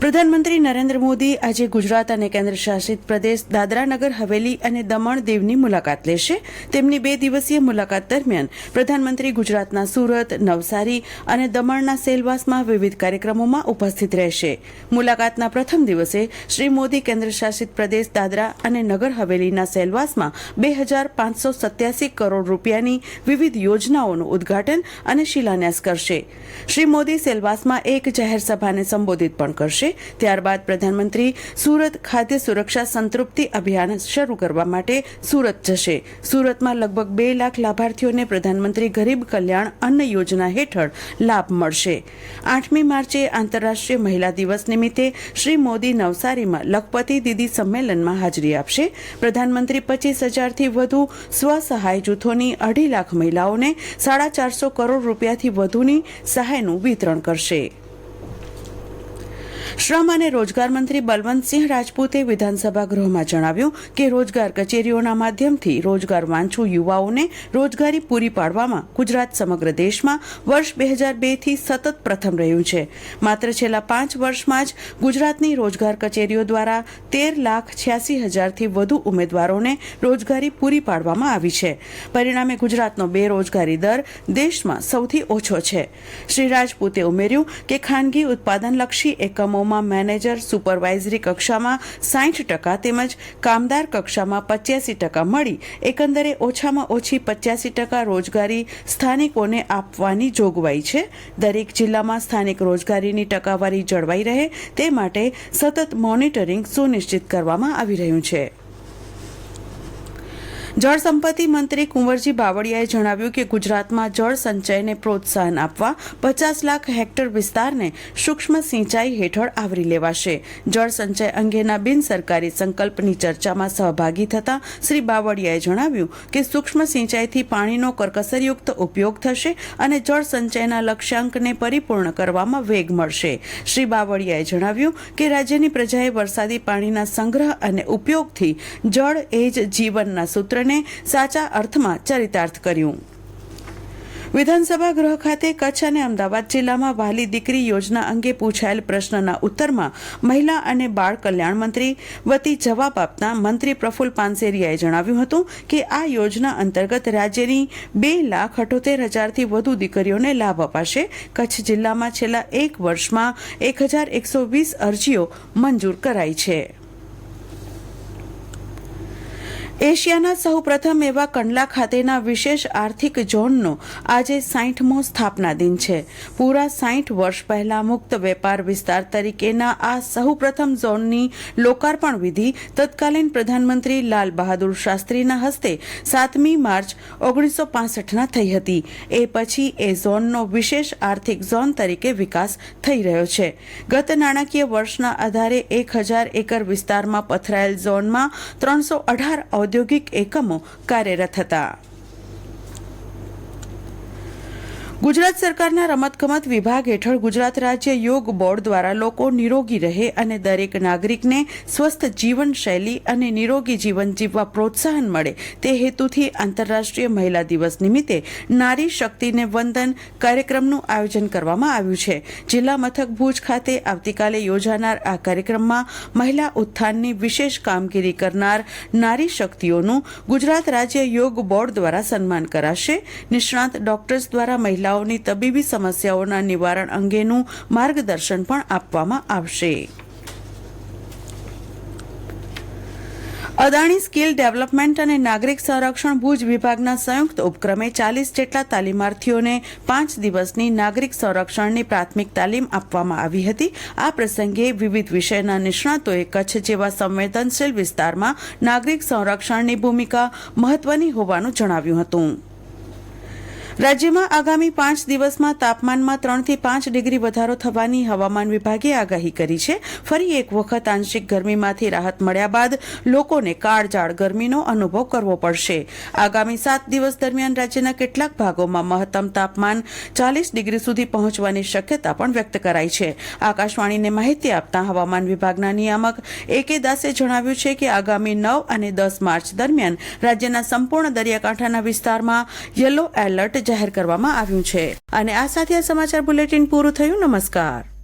પ્રધાનમંત્રી નરેન્દ્ર મોદી આજે ગુજરાત અને કેન્દ્ર શાસિત પ્રદેશ દાદરા નગર હવેલી અને દમણ દીવની મુલાકાત લેશે. તેમની બે દિવસીય મુલાકાત દરમિયાન પ્રધાનમંત્રી ગુજરાતના સુરત, નવસારી અને દમણના સેલવાસમાં વિવિધ કાર્યક્રમોમાં ઉપસ્થિત રહેશે. મુલાકાતના પ્રથમ દિવસે શ્રી મોદી કેન્દ્ર શાસિત પ્રદેશ દાદરા અને નગર, હવેલીના સેલવાસમાં બે હજાર પાંચસો સત્યાસી કરોડ રૂપિયાની વિવિધ યોજનાઓનું ઉદ્ઘાટન અને શિલાન્યાસ કરશે. શ્રી મોદી સેલવાસમાં એક જાહેર સભાને સંબોધિત પણ કરશે. ત્યારબાદ પ્રધાનમંત્રી સુરત ખાદ્ય સુરક્ષા સંતૃપ્તિ અભિયાન શરૂ કરવા માટે સુરત જશે. સુરતમાં લગભગ બે લાખ લાભાર્થીઓને પ્રધાનમંત્રી ગરીબ કલ્યાણ અન્ન યોજના હેઠળ લાભ મળશે. આઠમી માર્ચે આંતરરાષ્ટ્રીય મહિલા દિવસ નિમિત્તે શ્રી મોદી નવસારીમાં લખપતિ દીદી સંમેલનમાં હાજરી આપશે. પ્રધાનમંત્રી પચીસ હજારથી વધુ સ્વસહાય જૂથોની અઢી લાખ મહિલાઓને સાડા ચારસો કરોડ રૂપિયાથી વધુની સહાયનું વિતરણ કરશે. શ્રમ અને રોજગાર મંત્રી બલવંતસિંહ રાજપૂતે વિધાનસભા ગૃહમાં જણાવ્યું કે રોજગાર કચેરીઓના માધ્યમથી રોજગાર વાંચુ યુવાઓને રોજગારી પૂરી પાડવામાં ગુજરાત સમગ્ર દેશમાં વર્ષ બે હજાર બેથી સતત પ્રથમ રહ્યું છે. માત્ર છેલ્લા પાંચ વર્ષમાં જ ગુજરાતની રોજગાર કચેરીઓ દ્વારા તેર લાખ છ્યાસી હજારથી વધુ ઉમેદવારોને રોજગારી પૂરી પાડવામાં આવી છે. પરિણામે ગુજરાતનો બેરોજગારી દર દેશમાં સૌથી ઓછો છે. શ્રી રાજપૂતે ઉમેર્યું કે ખાનગી ઉત્પાદનલક્ષી એકમોમાં મેનેજર સુપરવાઇઝરી કક્ષામાં સાઠ ટકા તેમજ કામદાર કક્ષામાં પચ્યાસી ટકા મળી. એકંદરે ઓછામાં ઓછી પચ્યાસી ટકા રોજગારી સ્થાનિકોને આપવાની જોગવાઈ છે. દરેક જિલ્લામાં સ્થાનિક રોજગારીની ટકાવારી જળવાઈ રહે તે માટે સતત મોનિટરિંગ સુનિશ્ચિત કરવામાં આવી રહ્યું છે. જળ સંપત્તિ મંત્રી કુંવરજી બાવળિયાએ જણાવ્યું કે ગુજરાતમાં જળ સંચયને પ્રોત્સાહન આપવા પચાસ લાખ હેક્ટર વિસ્તારને સૂક્ષ્મ સિંચાઈ હેઠળ આવરી લેવાશે. જળ સંચય અંગેના બિન સરકારી સંકલ્પની ચર્ચામાં સહભાગી થતા શ્રી બાવળિયાએ જણાવ્યું કે સૂક્ષ્મ સિંચાઈથી પાણીનો કરકસરયુક્ત ઉપયોગ થશે અને જળ સંચયના લક્ષ્યાંકને પરિપૂર્ણ કરવામાં વેગ મળશે. શ્રી બાવળિયાએ જણાવ્યું કે રાજ્યની પ્રજાએ વરસાદી પાણીના સંગ્રહ અને ઉપયોગથી જળ એ જ જીવનના સૂત્રને સાચા અર્થમાં ચરિતાર્થ કર્યું. વિધાનસભા ગૃહ ખાતે કચ્છ અને અમદાવાદ જિલ્લામાં વહાલી દીકરી યોજના અંગે પૂછાયેલ પ્રશ્નના ઉત્તરમાં મહિલા અને બાળ કલ્યાણ મંત્રી વતી જવાબ આપતા મંત્રી પ્રફુલ પાનસેરિયાએ જણાવ્યું હતું કે આ યોજના અંતર્ગત રાજ્યની બે લાખ અઠોતેર હજારથી વધુ દીકરીઓને લાભ અપાશે. કચ્છ જિલ્લામાં છેલ્લા એક વર્ષમાં એક હજાર એકસો વીસ અરજીઓ મંજૂર કરાઈ છે. એશિયાના સૌ પ્રથમ એવા કંડલા ખાતેના વિશેષ આર્થિક ઝોનનો આજે સાઠમો સ્થાપના દિન છે. પૂરા સાઠ વર્ષ પહેલા મુક્ત વેપાર વિસ્તાર તરીકેના આ સૌપ્રથમ ઝોનની લોકાર્પણ વિધિ તત્કાલીન પ્રધાનમંત્રી લાલ બહાદુર શાસ્ત્રીના હસ્તે સાતમી માર્ચ ઓગણીસો પાસઠના થઈ હતી. એ પછી એ ઝોનનો વિશેષ આર્થિક ઝોન તરીકે વિકાસ થઈ રહ્યો છે. ગત નાણાકીય વર્ષના આધારે એક હજાર એકર વિસ્તારમાં પથરાયેલ ઝોનમાં ત્રણસો અઢાર ઔદ્યોગિક એકમો કાર્યરત હતા. ગુજરાત સરકારના રમતગમત વિભાગ હેઠળ ગુજરાત રાજ્ય યોગ બોર્ડ દ્વારા લોકો નિરોગી રહે અને દરેક નાગરિકને સ્વસ્થ જીવનશૈલી અને નિરોગી જીવન જીવવા પ્રોત્સાહન મળે તે હેતુથી આંતરરાષ્ટ્રીય મહિલા દિવસ નિમિત્તે નારી શક્તિને વંદન કાર્યક્રમનું આયોજન કરવામાં આવ્યું છે. જિલ્લા મથક ભુજ ખાતે આવતીકાલે યોજાનાર આ કાર્યક્રમમાં મહિલા ઉત્થાનની વિશેષ કામગીરી કરનાર નારી શક્તિઓનું ગુજરાત રાજ્ય યોગ બોર્ડ દ્વારા સન્માન કરાશે. નિષ્ણાંત ડોક્ટર્સ દ્વારા મહિલા મહિલાઓની તબીબી સમસ્યાઓના નિવારણ અંગેનું માર્ગદર્શન પણ આપવામાં આવશે. અદાણી સ્કિલ ડેવલપમેન્ટ અને નાગરિક સંરક્ષણ ભુજ વિભાગના સંયુક્ત ઉપક્રમે ચાલીસ જેટલા તાલીમાર્થીઓને પાંચ દિવસની નાગરિક સંરક્ષણની પ્રાથમિક તાલીમ આપવામાં આવી હતી. આ પ્રસંગે વિવિધ વિષયના નિષ્ણાતોએ કચ્છ જેવા સંવેદનશીલ વિસ્તારમાં નાગરિક સંરક્ષણની ભૂમિકા મહત્વની હોવાનું જણાવ્યું હતું. રાજ્યમાં આગામી પાંચ દિવસમાં તાપમાનમાં ત્રણથી પાંચ ડિગ્રી વધારો થવાની હવામાન વિભાગે આગાહી કરી છે. ફરી એક વખત આંશિક ગરમીમાંથી રાહત મળ્યા બાદ લોકોને કાળજાળ ગરમીનો અનુભવ કરવો પડશે. આગામી સાત દિવસ દરમિયાન રાજ્યના કેટલાક ભાગોમાં મહત્તમ તાપમાન ચાલીસ ડિગ્રી સુધી પહોંચવાની શક્યતા પણ વ્યક્ત કરાઈ છે. આકાશવાણીને માહિતી આપતા હવામાન વિભાગના નિયામક એ કે દાસે જણાવ્યું છે કે આગામી નવ અને દસ માર્ચ દરમિયાન રાજ્યના સંપૂર્ણ દરિયાકાંઠાના વિસ્તારમાં યલો એલર્ટ જાહેર કરવામાં આવ્યું છે. અને આ સાથે આ સમાચાર બુલેટિન પૂરું થયું. નમસ્કાર.